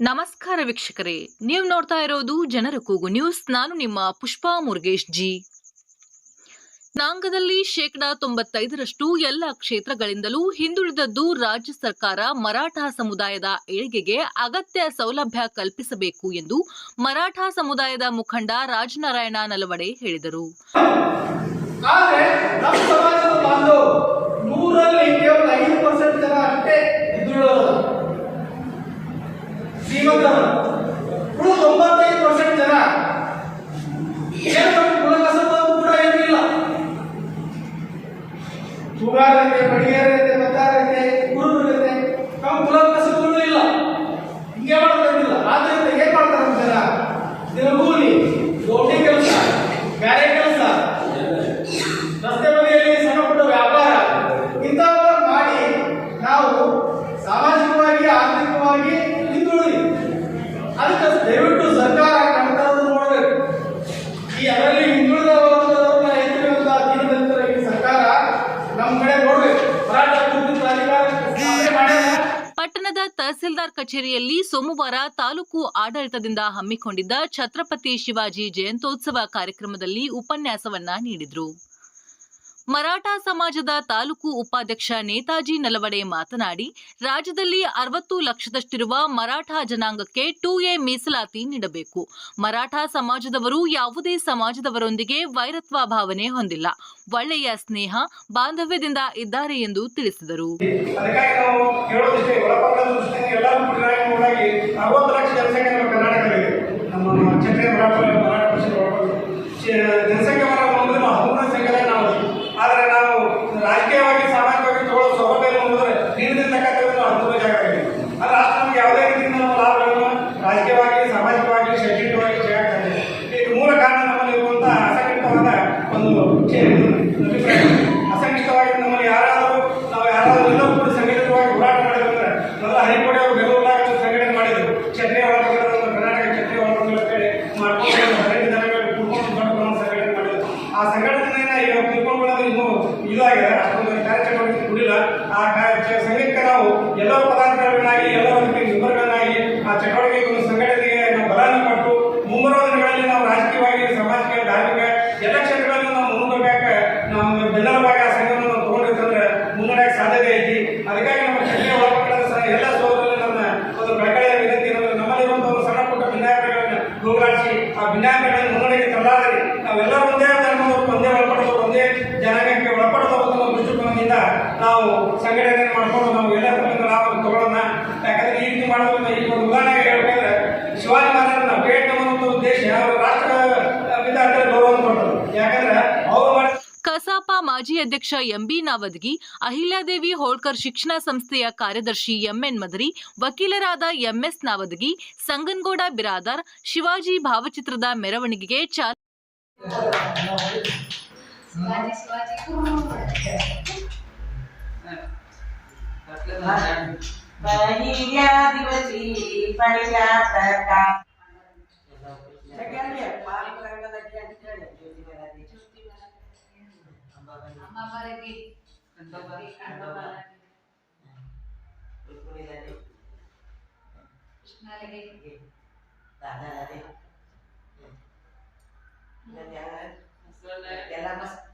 ನಮಸ್ಕಾರ ವೀಕ್ಷಕರೇ. ನೀವು ನೋಡ್ತಾ ಇರೋದು ಜನರ ಕೂಗು ನ್ಯೂಸ್. ನಾನು ನಿಮ್ಮ ಪುಷ್ಪಾ ಮುರುಗೇಶ್ ಜಿ. ನಾಂಗದಲ್ಲಿ ಶೇಕಡಾ ತೊಂಬತ್ತೈದರಷ್ಟು ಎಲ್ಲ ಕ್ಷೇತ್ರಗಳಿಂದಲೂ ಹಿಂದುಳಿದದ್ದು ರಾಜ್ಯ ಸರ್ಕಾರ ಮರಾಠ ಸಮುದಾಯದ ಏಳಿಗೆಗೆ ಅಗತ್ಯ ಸೌಲಭ್ಯ ಕಲ್ಪಿಸಬೇಕು ಎಂದು ಮರಾಠ ಸಮುದಾಯದ ಮುಖಂಡ ರಾಜನಾರಾಯಣ ನಲವಡೆ ಹೇಳಿದರು. ಏನಿಲ್ಲ ಸುಗಾರತೆ ಬಡಿಗೆರತೆ ಮತ್ತಾರತೆ ಕುರುಬರತೆ ನಮ್ಮ ಕುಲಕಸಬುಗಳು ಇಲ್ಲ. ಹಿಂಗೆ ಮಾಡ್ತಿಲ್ಲ ಆದ್ರಿಂದ ಪಟ್ಟಣದ ತಹಸೀಲ್ದಾರ್ ಕಚೇರಿಯಲ್ಲಿ ಸೋಮವಾರ ತಾಲೂಕು ಆಡಳಿತದಿಂದ ಹಮ್ಮಿಕೊಂಡಿದ್ದ ಛತ್ರಪತಿ ಶಿವಾಜಿ ಜಯಂತ್ಯೋತ್ಸವ ಕಾರ್ಯಕ್ರಮದಲ್ಲಿ ಉಪನ್ಯಾಸವನ್ನ ನೀಡಿದರು. ಮರಾಠ ಸಮಾಜದ ತಾಲೂಕು ಉಪಾಧ್ಯಕ್ಷ ನೇತಾಜಿ ನಲವಡೆ ಮಾತನಾಡಿ, ರಾಜ್ಯದಲ್ಲಿ ಅರವತ್ತು ಲಕ್ಷದಷ್ಟಿರುವ ಮರಾಠ ಜನಾಂಗಕ್ಕೆ ಟು ಎ ಮೀಸಲಾತಿ ನೀಡಬೇಕು. ಮರಾಠ ಸಮಾಜದವರು ಯಾವುದೇ ಸಮಾಜದವರೊಂದಿಗೆ ವೈರತ್ವ ಭಾವನೆ ಹೊಂದಿಲ್ಲ. ಒಳ್ಳೆಯ ಸ್ನೇಹ, ಬಾಂಧವ್ಯದಿಂದ ಇದ್ದಾರೆ ಎಂದು ತಿಳಿಸಿದರು. ಅದಕ್ಕಾಗಿ ನಾವು ಹೇಳೋದಿಷ್ಟೇ ಒಳಪಕ್ಕದ ದೃಷ್ಟಿಯಿಂದ ಎಲ್ಲರೂ ಬಿಟ್ಟರಾಗಿ ನೋಡಾಗಿ ಅರವತ್ತು ಲಕ್ಷ ಜನಸಂಖ್ಯೆ ನಮ್ಮ ಕರ್ನಾಟಕದಲ್ಲಿ ನಮ್ಮ ಕ್ಷತ್ರಿಯ ಮರಾಠ ಮರಾಠ ಪಕ್ಷದ ಒಳಪಕ್ಕ ಜನಸಂಖ್ಯೆ ಬರ ಬಂದ್ರೆ ನಾವು ಹದಿಮೂರನೇ ಸಂಖ್ಯೆದಾಗ ನಾವು ಅದೀವಿ. ಆದರೆ ನಾವು ರಾಜಕೀಯವಾಗಿ ಸಾಮಾಜಿಕವಾಗಿ ತಗೊಳ್ಳೋ ಸೌಲಭ್ಯ ನೋಡಿದ್ರೆ ನೀರಿನಿಂದ ತಕ್ಕಂಥದ್ದು ಹತ್ತು ಜಾಗ ಆದರೆ ಎಲ್ಲ ಅದಕ್ಕೆ ಮೆಂಬರ್ಗಳಾಗಿ ಆ ಚಟುವಟಿಕೆಗಳನ್ನು ಸಂಘಟನೆಗೆ ನಾವು ಬಲವನ್ನು ಕೊಟ್ಟು ಮುಂಬರುವ ದಿನಗಳಲ್ಲಿ ನಾವು ರಾಜಕೀಯವಾಗಿ ಸಾಮಾಜಿಕ ಧಾರ್ಮಿಕ ಎಲ್ಲ ಕ್ಷೇತ್ರಗಳನ್ನು ನಾವು ಮುನ್ನುಗ್ಗಬೇಕು ನಮ್ಮ ಬೆನ್ನರವಾಗಿ ಆ ಸಂಘವನ್ನು ನಾವು ತಗೊಂಡಿರ್ತಂದ್ರೆ ಮುನ್ನಡೆಯಕ್ಕೆ ಸಾಧ್ಯತೆ ಐತಿ. ಅದಕ್ಕಾಗಿ ನಮ್ಮ ಕ್ಷತ್ರಿಯ ಒಳಪಟ್ಟಣದ ಸಹ, ಎಲ್ಲ ಸೋದರಲ್ಲಿ ನಮ್ಮ ಒಂದು ಪ್ರಕಟಣೆ ವಿನಂತಿ ಏನಂದ್ರೆ ನಮ್ಮಲ್ಲಿರುವಂತಹ ಒಂದು ಸಣ್ಣ ಪುಟ್ಟ ಭಿನ್ನಾಭಿಪ್ರಾಯಗಳನ್ನು ಹೋಗಲಾಡಿಸಿ ಆ ಭಿನ್ನಾಯಗಳನ್ನು ಮುನ್ನಡೆಗೆ ತರಲಾರಿ ನಾವೆಲ್ಲ ಒಂದೇ ಧರ್ಮದವರು ಒಂದೇ ಒಳಪಡದವರು ಒಂದೇ ಜನಾಂಗಕ್ಕೆ ಒಳಪಡದವರು ಅನ್ನೋ ದೃಷ್ಟಿಕೋನದಿಂದ ನಾವು ಸಂಘಟನೆ ಮಾಡ್ಕೊಂಡು ನಾವು ಎಲ್ಲ ತರದಿಂದ ಮಾಜಿ ಅಧ್ಯಕ್ಷ ಎಂಬಿ ನಾವದಗಿ ಅಹಿಲ್ಯಾದೇವಿ ಹೋಳ್ಕರ್ ಶಿಕ್ಷಣ ಸಂಸ್ಥೆಯ ಕಾರ್ಯದರ್ಶಿ ಎಂಎನ್ ಮದರಿ ವಕೀಲರಾದ ಎಂಎಸ್ ನಾವದಗಿ ಸಂಗನಗೌಡ ಬಿರಾದಾರ್ ಶಿವಾಜಿ ಭಾವಚಿತ್ರದ ಮೆರವಣಿಗೆಗೆ ಚಾಲನೆ शिवाजी शिवाजी पहिल्या दिवशी पहिल्या सरका अंबाबाई कृष्णाला गे त्याला मस्त